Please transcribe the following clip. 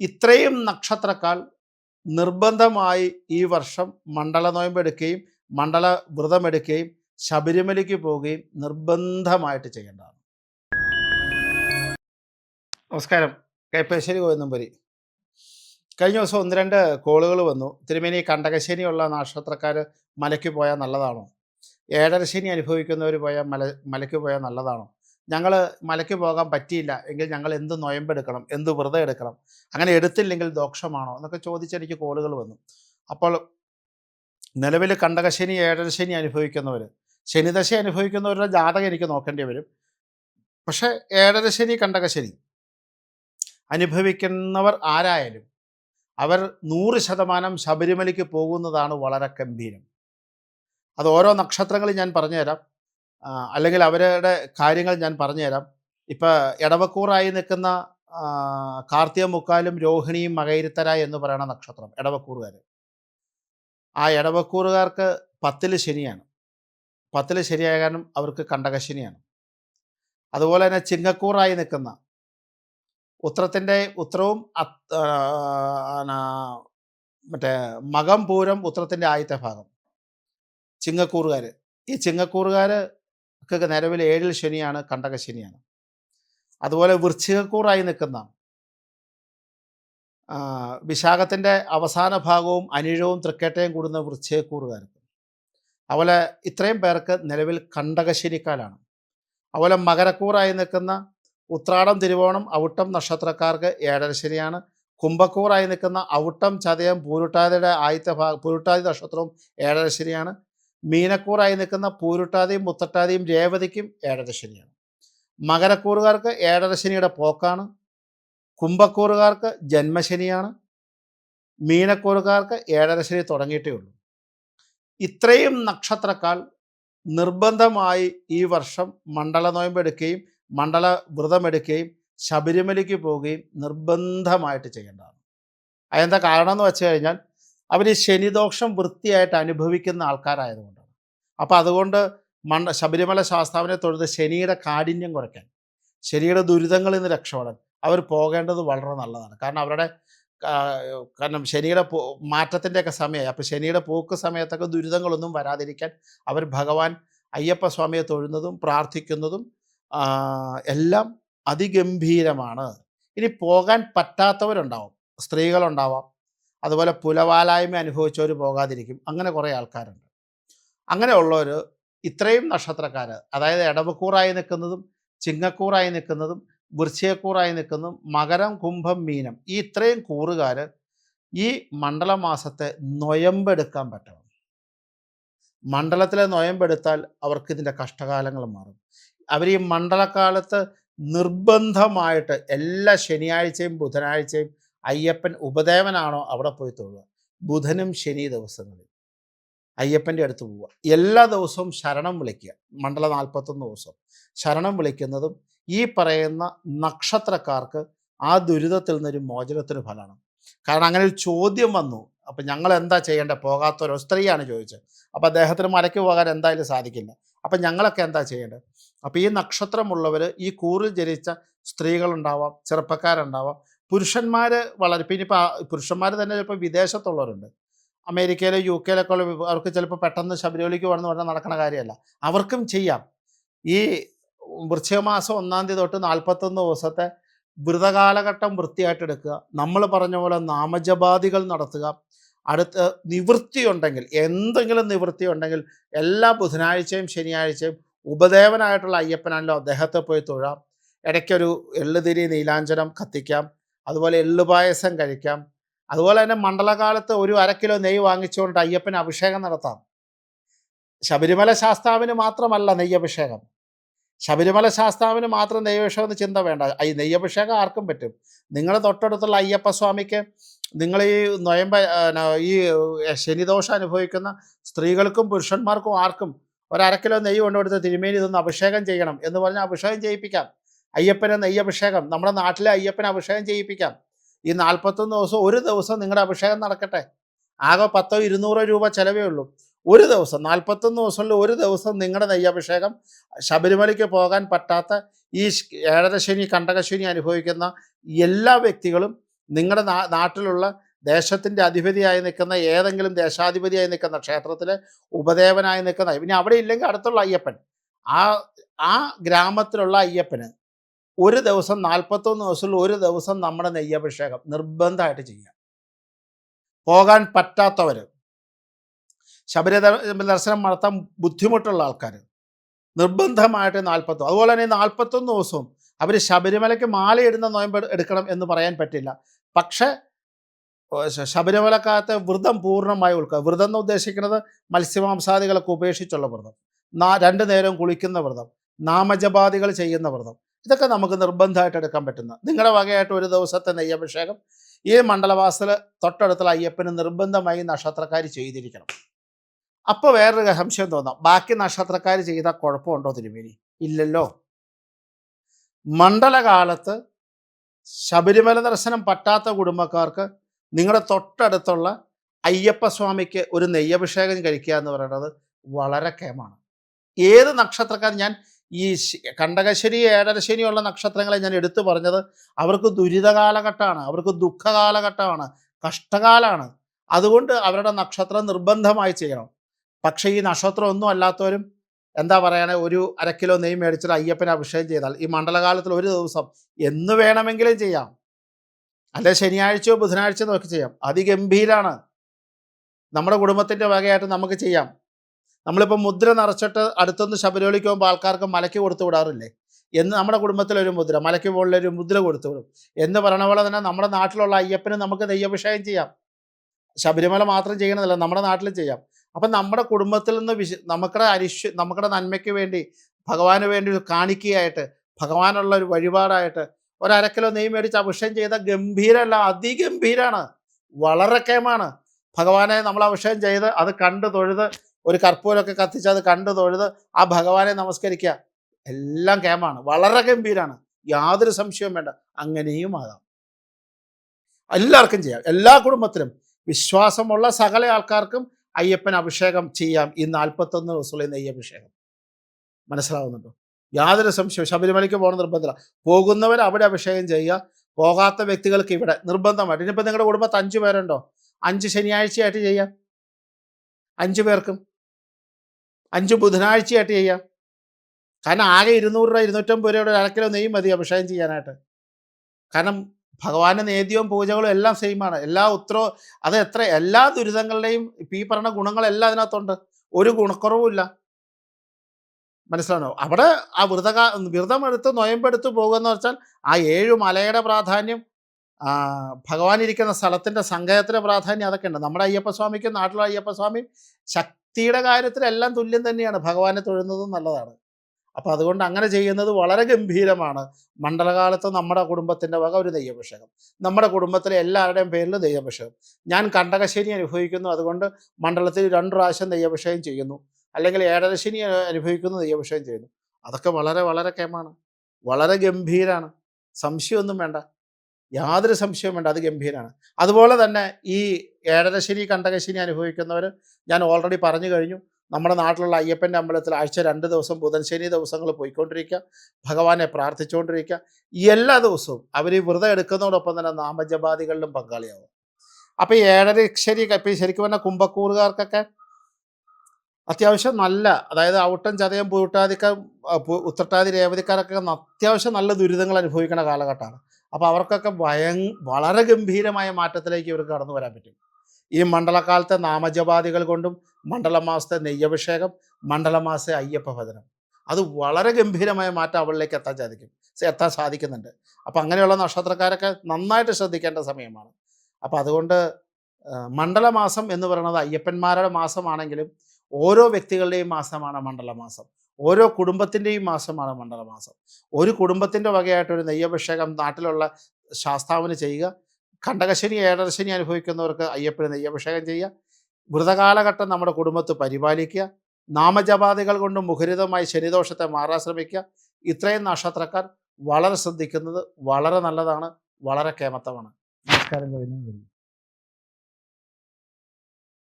ഇത്രയും നക്ഷത്രക്കാൾ നിർബന്ധമായി ഈ വർഷം മണ്ഡല നോയമ്പെടുക്കുകയും മണ്ഡല വ്രതമെടുക്കുകയും ശബരിമലയ്ക്ക് പോവുകയും നിർബന്ധമായിട്ട് ചെയ്യേണ്ടതാണ്. നമസ്കാരം. കൈപ്പശ്ശേരി ഗോവിന്ദമ്പരി കഴിഞ്ഞ ദിവസം ഒന്ന് രണ്ട് കോളുകൾ വന്നു. തിരുമേനി കണ്ടകശനിയുള്ള നക്ഷത്രക്കാർ മലയ്ക്ക് പോയാൽ നല്ലതാണോ? ഏഴര ശനി അനുഭവിക്കുന്നവർ പോയാൽ മല മലയ്ക്ക് പോയാൽ നല്ലതാണോ? ഞങ്ങൾ മലയ്ക്ക് പോകാൻ പറ്റിയില്ല എങ്കിൽ ഞങ്ങൾ എന്ത് നൊയമ്പെടുക്കണം എന്ത് വ്രതം എടുക്കണം അങ്ങനെ എടുത്തില്ലെങ്കിൽ ദോഷമാണോ എന്നൊക്കെ ചോദിച്ചെനിക്ക് കോളുകൾ വന്നു. അപ്പോൾ നിലവിൽ കണ്ടകശനി ഏഴര ശനി അനുഭവിക്കുന്നവർ ശനിദശ അനുഭവിക്കുന്നവരുടെ ജാതകം എനിക്ക് നോക്കേണ്ടി വരും. പക്ഷേ ഏഴര ശനി കണ്ടകശനി അനുഭവിക്കുന്നവർ ആരായാലും അവർ നൂറ് ശതമാനം ശബരിമലയ്ക്ക് പോകുന്നതാണ് വളരെ ഗംഭീരം. അത് ഓരോ നക്ഷത്രങ്ങളും ഞാൻ പറഞ്ഞുതരാം. അല്ലെങ്കിൽ അവരുടെ കാര്യങ്ങൾ ഞാൻ പറഞ്ഞുതരാം. ഇപ്പം ഇടവക്കൂറായി നിൽക്കുന്ന കാർത്തിക മുക്കാലും രോഹിണിയും മകയിരുത്തര എന്ന് പറയുന്ന നക്ഷത്രം ഇടവക്കൂറുകാർ ആ ഇടവക്കൂറുകാർക്ക് പത്തിൽ ശനിയാണ്. പത്തിൽ ശനിയായ കാരണം അവർക്ക് കണ്ടകശനിയാണ്. അതുപോലെ തന്നെ ചിങ്ങക്കൂറായി നിൽക്കുന്ന ഉത്രത്തിന്റെ ഉത്രവും മറ്റേ മകം പൂരം ഉത്രത്തിന്റെ ആദ്യത്തെ ഭാഗം ചിങ്ങക്കൂറുകാർ. ഈ ചിങ്ങക്കൂറുകാർക്ക് നിലവിൽ ഏഴിൽ ശനിയാണ് കണ്ടക ശനിയാണ്. അതുപോലെ വൃശ്ചികക്കൂറായി നിൽക്കുന്ന വിശാഖത്തിന്റെ അവസാന ഭാഗവും അനിഴവും തൃക്കേട്ടയും കൂടുന്ന വൃശ്ചികക്കൂറുകാർക്ക്. അതുപോലെ ഇത്രയും പേർക്ക് നിലവിൽ കണ്ടകശനിക്കാലാണ് അതുപോലെ മകരക്കൂറായി നിൽക്കുന്ന ഉത്രാടം തിരുവോണം ഔട്ടം നക്ഷത്രക്കാർക്ക് ഏഴര ശനിയാണ്. കുംഭക്കൂറായി നിൽക്കുന്ന ഔട്ടം ചതയം പൂരുട്ടാതിയുടെ ആദ്യത്തെ ഭാഗ പൂരുട്ടാതി നക്ഷത്രവും ഏഴര ശനിയാണ്. മീനക്കൂറായി നിൽക്കുന്ന പൂരുട്ടാതിയും മുത്തട്ടാതിയും രേവതിക്കും ഏഴര ശനിയാണ്. മകരക്കൂറുകാർക്ക് ഏഴര ശനിയുടെ പോക്കാണ്. കുംഭക്കൂറുകാർക്ക് ജന്മശനിയാണ്. മീനക്കൂറുകാർക്ക് ഏഴര ശനി തുടങ്ങിയിട്ടേ ഉള്ളൂ. ഇത്രയും നക്ഷത്രക്കാൾ നിർബന്ധമായി ഈ വർഷം മണ്ഡല നോയമ്പെടുക്കുകയും മണ്ഡല വ്രതമെടുക്കുകയും ശബരിമലയ്ക്ക് പോവുകയും നിർബന്ധമായിട്ട് ചെയ്യേണ്ടതാണ്. അതെന്താ കാരണം എന്ന് വെച്ച് കഴിഞ്ഞാൽ അവർ ശനിദോഷം വൃത്തിയായിട്ട് അനുഭവിക്കുന്ന ആൾക്കാരായതുകൊണ്ടാണ്. അപ്പോൾ അതുകൊണ്ട് മണ്ഡ ശബരിമല ശാസ്താവിനെ തൊഴുത് ശനിയുടെ കാഠിന്യം കുറയ്ക്കാൻ ശനിയുടെ ദുരിതങ്ങളിൽ നിന്ന് രക്ഷപ്പെടാൻ അവർ പോകേണ്ടത് വളരെ നല്ലതാണ്. കാരണം അവരുടെ കാരണം ശനിയുടെ പൂ മാറ്റത്തിന്റെയൊക്കെ സമയമായി. അപ്പോൾ ശനിയുടെ പോക്ക് സമയത്തൊക്കെ ദുരിതങ്ങളൊന്നും വരാതിരിക്കാൻ അവർ ഭഗവാൻ അയ്യപ്പ സ്വാമിയെ തൊഴുന്നതും പ്രാർത്ഥിക്കുന്നതും എല്ലാം അതിഗംഭീരമാണ്. ഇനി പോകാൻ പറ്റാത്തവരുണ്ടാവും സ്ത്രീകളുണ്ടാവാം. അതുപോലെ പുലവാലായ്മ അനുഭവിച്ചവർ പോകാതിരിക്കും. അങ്ങനെ കുറേ ആൾക്കാരുണ്ട്. അങ്ങനെയുള്ളവർ ഇത്രയും നക്ഷത്രക്കാർ അതായത് ഇടവക്കൂറായി നിൽക്കുന്നതും ചിങ്ങക്കൂറായി നിൽക്കുന്നതും വൃശ്ചയക്കൂറായി നിൽക്കുന്നതും മകരം കുംഭം മീനം ഈ ഇത്രയും കൂറുകാർ ഈ മണ്ഡലമാസത്തെ നൊയമ്പെടുക്കാൻ പറ്റണം. മണ്ഡലത്തിലെ നൊയമ്പെടുത്താൽ അവർക്ക് ഇതിന്റെ കഷ്ടകാലങ്ങൾ മാറും. അവർ ഈ മണ്ഡലകാലത്ത് നിർബന്ധമായിട്ട് എല്ലാ ശനിയാഴ്ചയും ബുധനാഴ്ചയും അയ്യപ്പൻ ഉപദേവനാണോ അവിടെ പോയി തൊഴുക? ബുധനും ശനി ദിവസങ്ങളിൽ. അയ്യപ്പന്റെ അടുത്ത് പോവുക. എല്ലാ ദിവസവും ശരണം വിളിക്കുക. മണ്ഡല നാൽപ്പത്തൊന്ന് ദിവസം. ശരണം വിളിക്കുന്നതും ഈ പറയുന്ന നക്ഷത്രക്കാർക്ക് ആ ദുരിതത്തിൽ നിന്നൊരു മോചനത്തിന് ഫലമാണ്. കാരണം അങ്ങനെ ഒരു ചോദ്യം വന്നു. അപ്പം ഞങ്ങൾ എന്താ ചെയ്യേണ്ടത് പോകാത്ത ഒരു സ്ത്രീയാണ് ചോദിച്ചത്. അപ്പോൾ അദ്ദേഹത്തിന് മലയ്ക്ക് പോകാൻ എന്തായാലും സാധിക്കില്ല. അപ്പം ഞങ്ങളൊക്കെ എന്താ ചെയ്യേണ്ടത് അപ്പോൾ ഈ നക്ഷത്രമുള്ളവർ ഈ കൂറിൽ ജനിച്ച സ്ത്രീകളുണ്ടാവാം ചെറുപ്പക്കാരുണ്ടാവാം. പുരുഷന്മാർ വളരെ പിന്നെ ഇപ്പോൾ പുരുഷന്മാർ തന്നെ ചിലപ്പോൾ വിദേശത്തുള്ളവരുണ്ട്. അമേരിക്കയിലോ യു കെയിലൊക്കെ ഉള്ള അവർക്ക് ചിലപ്പോൾ പെട്ടെന്ന് ശബരിമലയ്ക്ക് വന്ന് പറഞ്ഞാൽ നടക്കുന്ന കാര്യമല്ല. അവർക്കും ചെയ്യാം. ഈ വൃശ്ചികമാസം ഒന്നാം തീയതി തൊട്ട് നാൽപ്പത്തൊന്ന് ദിവസത്തെ വ്രതകാലഘട്ടം വൃത്തിയായിട്ട് എടുക്കുക. നമ്മൾ പറഞ്ഞ പോലെ നാമജപാദികൾ നടത്തുക. അടുത്ത് നിവൃത്തി ഉണ്ടെങ്കിൽ എന്തെങ്കിലും നിവൃത്തി ഉണ്ടെങ്കിൽ എല്ലാ ബുധനാഴ്ചയും ശനിയാഴ്ചയും ഉപദേവനായിട്ടുള്ള അയ്യപ്പനാണല്ലോ അദ്ദേഹത്തെ പോയി തൊഴാം. ഇടയ്ക്കൊരു എള്ളുതിരി നീലാഞ്ചനം കത്തിക്കാം. അതുപോലെ എള്ളുപായസം കഴിക്കാം. അതുപോലെ തന്നെ മണ്ഡലകാലത്ത് ഒരു അരക്കിലോ കിലോ നെയ്യ് വാങ്ങിച്ചുകൊണ്ട് അയ്യപ്പന് അഭിഷേകം നടത്താം. ശബരിമല ശാസ്താവിന് മാത്രമല്ല നെയ്യഭിഷേകം. ശബരിമല ശാസ്താവിന് മാത്രം നെയ്യഭിഷേകം എന്ന് ചിന്ത വേണ്ട. ഈ നെയ്യഭിഷേകം ആർക്കും പറ്റും. നിങ്ങൾ തൊട്ടടുത്തുള്ള അയ്യപ്പ സ്വാമിക്ക് നിങ്ങൾ ഈ നൊയമ്പ ഈ ശനിദോഷം അനുഭവിക്കുന്ന സ്ത്രീകൾക്കും പുരുഷന്മാർക്കും ആർക്കും ഒരു അര കിലോ നെയ്യ് കൊണ്ടുകൊടുത്ത് തിരുമേനി ഇതൊന്ന് അഭിഷേകം ചെയ്യണം എന്ന് പറഞ്ഞാൽ അഭിഷേകം ചെയ്യിപ്പിക്കാം. അയ്യപ്പന് നെയ്യഭിഷേകം. നമ്മുടെ നാട്ടിലെ അയ്യപ്പനെ അഭിഷേകം ചെയ്യിപ്പിക്കാം. ഈ നാൽപ്പത്തൊന്ന് ദിവസം ഒരു ദിവസം നിങ്ങളുടെ അഭിഷേകം നടക്കട്ടെ. ആകെ പത്തോ ഇരുന്നൂറോ രൂപ ചിലവേ ഉള്ളൂ. ഒരു ദിവസം നാൽപ്പത്തൊന്ന് ദിവസങ്ങളിൽ ഒരു ദിവസം നിങ്ങളുടെ നെയ്യഭിഷേകം ശബരിമലയ്ക്ക് പോകാൻ പറ്റാത്ത ഈ ഏഴരശനി ഏഴര കണ്ടകശനി അനുഭവിക്കുന്ന എല്ലാ വ്യക്തികളും നിങ്ങളുടെ നാട്ടിലുള്ള ദേശത്തിന്റെ അധിപതിയായി നിൽക്കുന്ന ഏതെങ്കിലും ദേശാധിപതിയായി നിൽക്കുന്ന ക്ഷേത്രത്തിലെ ഉപദേവനായി നിൽക്കുന്ന പിന്നെ അവിടെ ഇല്ലെങ്കിൽ അടുത്തുള്ള അയ്യപ്പൻ. ആ ആ ഗ്രാമത്തിലുള്ള അയ്യപ്പന് ഒരു ദിവസം നാൽപ്പത്തൊന്ന് ദിവസത്തിൽ ഒരു ദിവസം നമ്മുടെ നെയ്യഭിഷേകം നിർബന്ധമായിട്ട് ചെയ്യാം പോകാൻ പറ്റാത്തവർ ശബരി ദർശനം നടത്താൻ ബുദ്ധിമുട്ടുള്ള ആൾക്കാർ നിർബന്ധമായിട്ട് നാൽപ്പത്തൊന്ന് അതുപോലെ തന്നെ നാൽപ്പത്തൊന്ന് ദിവസവും അവർ ശബരിമലയ്ക്ക് മാലയിടുന്ന നോയമ്പ് എടുക്കണം എന്ന് പറയാൻ പറ്റില്ല. പക്ഷേ ശബരിമലക്കകത്ത് വ്രതം പൂർണമായി ഉൾക്കുക വ്രതം എന്ന് ഉദ്ദേശിക്കുന്നത് മത്സ്യമാംസാദികളൊക്കെ ഉപേക്ഷിച്ചുള്ള വ്രതം. നാ രണ്ട് നേരം കുളിക്കുന്ന വ്രതം നാമജപാദികൾ ചെയ്യുന്ന വ്രതം. ഇതൊക്കെ നമുക്ക് നിർബന്ധമായിട്ട് എടുക്കാൻ പറ്റുന്ന. നിങ്ങളുടെ വകയായിട്ട് ഒരു ദിവസത്തെ നെയ്യഭിഷേകം ഈ മണ്ഡലവാസൽ തൊട്ടടുത്തുള്ള അയ്യപ്പന് നിർബന്ധമായി നക്ഷത്രക്കാർ ചെയ്തിരിക്കണം. അപ്പോൾ വേറൊരു സംശയം തോന്നാം. ബാക്കി നക്ഷത്രക്കാർ ചെയ്താൽ കുഴപ്പമുണ്ടോ തിരുമേനി? ഇല്ലല്ലോ. മണ്ഡലകാലത്ത് ശബരിമല ദർശനം പറ്റാത്ത കുടുംബക്കാർക്ക് നിങ്ങളുടെ തൊട്ടടുത്തുള്ള അയ്യപ്പസ്വാമിക്ക് ഒരു നെയ്യഭിഷേകം കഴിക്കുക എന്ന് പറയുന്നത് വളരെ കേമാണ് ഏത് നക്ഷത്രക്കാർ ഞാൻ ഈ കണ്ടകശനി ഏഴരശനിയുള്ള നക്ഷത്രങ്ങളെ ഞാൻ എടുത്തു പറഞ്ഞത് അവർക്ക് ദുരിത കാലഘട്ടമാണ് അവർക്ക് ദുഃഖ കാലഘട്ടമാണ് കഷ്ടകാലമാണ് അതുകൊണ്ട് അവരുടെ നക്ഷത്രം നിർബന്ധമായി ചെയ്യണം. പക്ഷേ ഈ നക്ഷത്രം ഒന്നും അല്ലാത്തവരും എന്താ പറയണേ ഒരു അര കിലോ നെയ്യ് മേടിച്ചിട്ട് അയ്യപ്പനെ അഭിഷേകം ചെയ്താൽ ഈ മണ്ഡലകാലത്തിൽ ഒരു ദിവസം എന്ന് വേണമെങ്കിലും ചെയ്യാം. അല്ലെ ശനിയാഴ്ചയോ ബുധനാഴ്ചയോ നോക്കി ചെയ്യാം. അതിഗംഭീരാണ്. നമ്മുടെ കുടുംബത്തിന്റെ വകയായിട്ട് നമുക്ക് ചെയ്യാം. നമ്മളിപ്പോൾ മുദ്ര നിറച്ചിട്ട് അടുത്തൊന്ന് ശബരിമലയ്ക്ക് പോകുമ്പോൾ ആൾക്കാർക്ക് മലയ്ക്ക് കൊടുത്തു വിടാറില്ലേ? എന്ന് നമ്മുടെ കുടുംബത്തിലൊരു മുദ്ര മലയ്ക്ക് മുകളിലൊരു മുദ്ര കൊടുത്തു വിടും. എന്ന് പറയണ പോലെ തന്നെ നമ്മുടെ നാട്ടിലുള്ള അയ്യപ്പന് നമുക്ക് നെയ്യഭിഷേകം ചെയ്യാം. ശബരിമല മാത്രം ചെയ്യണമെന്നില്ല നമ്മുടെ നാട്ടിൽ ചെയ്യാം. അപ്പം നമ്മുടെ കുടുംബത്തിൽ നിന്ന് വിശ നമുക്കുടെ അരിശ് നമുക്കുടെ നന്മയ്ക്ക് വേണ്ടി ഭഗവാന് വേണ്ടി ഒരു കാണിക്കയായിട്ട് ഭഗവാനുള്ള ഒരു വഴിപാടായിട്ട് ഒരു അര കിലോ നെയ്യ് മേടിച്ച് അഭിഷേകം ചെയ്ത ഗംഭീരമല്ല അതിഗംഭീരാണ്. വളരെ കേമാണ്. ഭഗവാനെ നമ്മൾ അഭിഷേകം ചെയ്ത് അത് കണ്ട് തൊഴുത് ഒരു കർപ്പൂരമൊക്കെ കത്തിച്ച് അത് കണ്ട് തൊഴുത് ആ ഭഗവാനെ നമസ്കരിക്കുക. എല്ലാം കേമാണ്. വളരെ ഗംഭീരാണ്. യാതൊരു സംശയവും വേണ്ട. അങ്ങനെയും ആകാം. എല്ലാവർക്കും ചെയ്യാം. എല്ലാ കുടുംബത്തിലും വിശ്വാസമുള്ള സകല ആൾക്കാർക്കും അയ്യപ്പൻ അഭിഷേകം ചെയ്യാം ഈ നാൽപ്പത്തൊന്ന് ദിവസമുള്ള നെയ്യഭിഷേകം. മനസ്സിലാവുന്നുണ്ടോ? യാതൊരു സംശയവും. ശബരിമലയ്ക്ക് പോകണം നിർബന്ധമില്ല. പോകുന്നവർ അവിടെ അഭിഷേകം ചെയ്യുക. പോകാത്ത വ്യക്തികൾക്ക് ഇവിടെ നിർബന്ധമായിട്ട്. ഇനിയിപ്പോൾ നിങ്ങളുടെ കുടുംബത്ത് അഞ്ച് പേരുണ്ടോ? അഞ്ച് ശനിയാഴ്ചയായിട്ട് ചെയ്യാം. അഞ്ച് പേർക്കും. അഞ്ച് ബുധനാഴ്ചയായിട്ട് ചെയ്യാം. കാരണം ആകെ ഇരുന്നൂറ് രൂപ ഇരുന്നൂറ്റമ്പത് രൂപയുടെ ഒരു അരക്കിലോ നെയ്യും മതി അഭിഷേകം ചെയ്യാനായിട്ട്. കാരണം ഭഗവാന്റെ നേദ്യവും പൂജകളും എല്ലാം സെയിമാണ് എല്ലാ ഉത്തരവ് അത് എത്ര എല്ലാ ദുരിതങ്ങളുടെയും ഈ പറഞ്ഞ ഗുണങ്ങളെല്ലാം അതിനകത്തുണ്ട്. ഒരു ഗുണക്കുറവുമില്ല മനസ്സിലാണോ അവിടെ ആ വ്രതക വ്രതമെടുത്ത് നൊയമ്പെടുത്ത് പോകുക വെച്ചാൽ ആ ഏഴു മലയുടെ പ്രാധാന്യം ഭഗവാൻ ഇരിക്കുന്ന സ്ഥലത്തിന്റെ സങ്കേതത്തിന്റെ പ്രാധാന്യം അതൊക്കെ ഉണ്ട് നമ്മുടെ അയ്യപ്പസ്വാമിക്കും നാട്ടിലെ അയ്യപ്പസ്വാമി ശക്തിയുടെ കാര്യത്തിലെല്ലാം തുല്യം തന്നെയാണ്. ഭഗവാനെ തൊഴുന്നതും നല്ലതാണ്. അപ്പോൾ അതുകൊണ്ട് അങ്ങനെ ചെയ്യുന്നത് വളരെ ഗംഭീരമാണ്. മണ്ഡലകാലത്ത് നമ്മുടെ കുടുംബത്തിന്റെ വക ഒരു ദൈവഭിഷേകം. നമ്മുടെ കുടുംബത്തിലെ എല്ലാവരുടെയും പേരിൽ ദൈവഭിഷേകം. ഞാൻ കണ്ടകശനി അനുഭവിക്കുന്നു. അതുകൊണ്ട് മണ്ഡലത്തിൽ രണ്ട് പ്രാവശ്യം ദൈവഭിഷേകം ചെയ്യുന്നു. അല്ലെങ്കിൽ ഏഴരശനി അനുഭവിക്കുന്നു ദൈവഭിഷേകം ചെയ്യുന്നു. അതൊക്കെ വളരെ വളരെ കേമാണ്. വളരെ ഗംഭീരാണ്. സംശയമൊന്നും വേണ്ട. യാതൊരു സംശയവും വേണ്ട. അത് ഗംഭീരമാണ് അതുപോലെ തന്നെ ഈ ഏഴരശ്ശേരി കണ്ടകശ്ശേരി അനുഭവിക്കുന്നവർ ഞാൻ ഓൾറെഡി പറഞ്ഞു കഴിഞ്ഞു. നമ്മുടെ നാട്ടിലുള്ള അയ്യപ്പന്റെ അമ്പലത്തിൽ ആഴ്ച രണ്ട് ദിവസം ബുധൻ ശനി ദിവസങ്ങൾ പോയിക്കൊണ്ടിരിക്കുക. ഭഗവാനെ പ്രാർത്ഥിച്ചുകൊണ്ടിരിക്കുക. എല്ലാ ദിവസവും അവർ ഈ വ്രതം എടുക്കുന്നതോടൊപ്പം തന്നെ നാമജപാദികളിലും പങ്കാളിയാവും. അപ്പോൾ ഈ ഏഴരശനി ഇപ്പം ശരിക്കും പറഞ്ഞാൽ കുംഭക്കൂറുകാർക്കൊക്കെ അത്യാവശ്യം നല്ല അതായത് ഔട്ടം ചതയം പൂട്ടാതിക്കാർ ഉത്രട്ടാതി രേവതിക്കാരൊക്കെ അത്യാവശ്യം നല്ല ദുരിതങ്ങൾ അനുഭവിക്കുന്ന കാലഘട്ടമാണ്. അപ്പോൾ അവർക്കൊക്കെ ഭയ വളരെ ഗംഭീരമായ മാറ്റത്തിലേക്ക് ഇവർക്ക് കടന്നു വരാൻ പറ്റും. ഈ മണ്ഡലകാലത്തെ നാമജപാദികൾ കൊണ്ടും മണ്ഡലമാസത്തെ നെയ്യഭിഷേകം മണ്ഡലമാസത്തെ അയ്യപ്പ ഭജനം. അത് വളരെ ഗംഭീരമായ മാറ്റം അവളിലേക്ക് എത്താൻ സാധിക്കും. എത്താൻ സാധിക്കുന്നുണ്ട്. അപ്പോൾ അങ്ങനെയുള്ള നക്ഷത്രക്കാരൊക്കെ നന്നായിട്ട് ശ്രദ്ധിക്കേണ്ട സമയമാണ്. അപ്പോൾ അതുകൊണ്ട് മണ്ഡലമാസം എന്ന് പറയുന്നത് അയ്യപ്പന്മാരുടെ മാസമാണെങ്കിലും ഓരോ വ്യക്തികളുടെയും മാസമാണ് മണ്ഡലമാസം. ഓരോ കുടുംബത്തിന്റെയും മാസമാണ് മണ്ഡലമാസം ഒരു കുടുംബത്തിന്റെ വകയായിട്ട് ഒരു നെയ്യഭിഷേകം നാട്ടിലുള്ള ശാസ്താവിന് ചെയ്യുക. കണ്ടകശനി ഏഴരശനി അനുഭവിക്കുന്നവർക്ക് അയ്യപ്പന് നെയ്യഭിഷേകം ചെയ്യുക. വ്രതകാലഘട്ടം നമ്മുടെ കുടുംബത്ത് പരിപാലിക്കുക. നാമജപാതികൾ കൊണ്ട് മുഖരിതമായി ശനിദോഷത്തെ മാറാൻ ശ്രമിക്കുക. ഇത്രയും നക്ഷത്രക്കാർ വളരെ ശ്രദ്ധിക്കുന്നത് വളരെ നല്ലതാണ് വളരെ കേമത്തമാണ്. നമസ്കാരം കഴിഞ്ഞു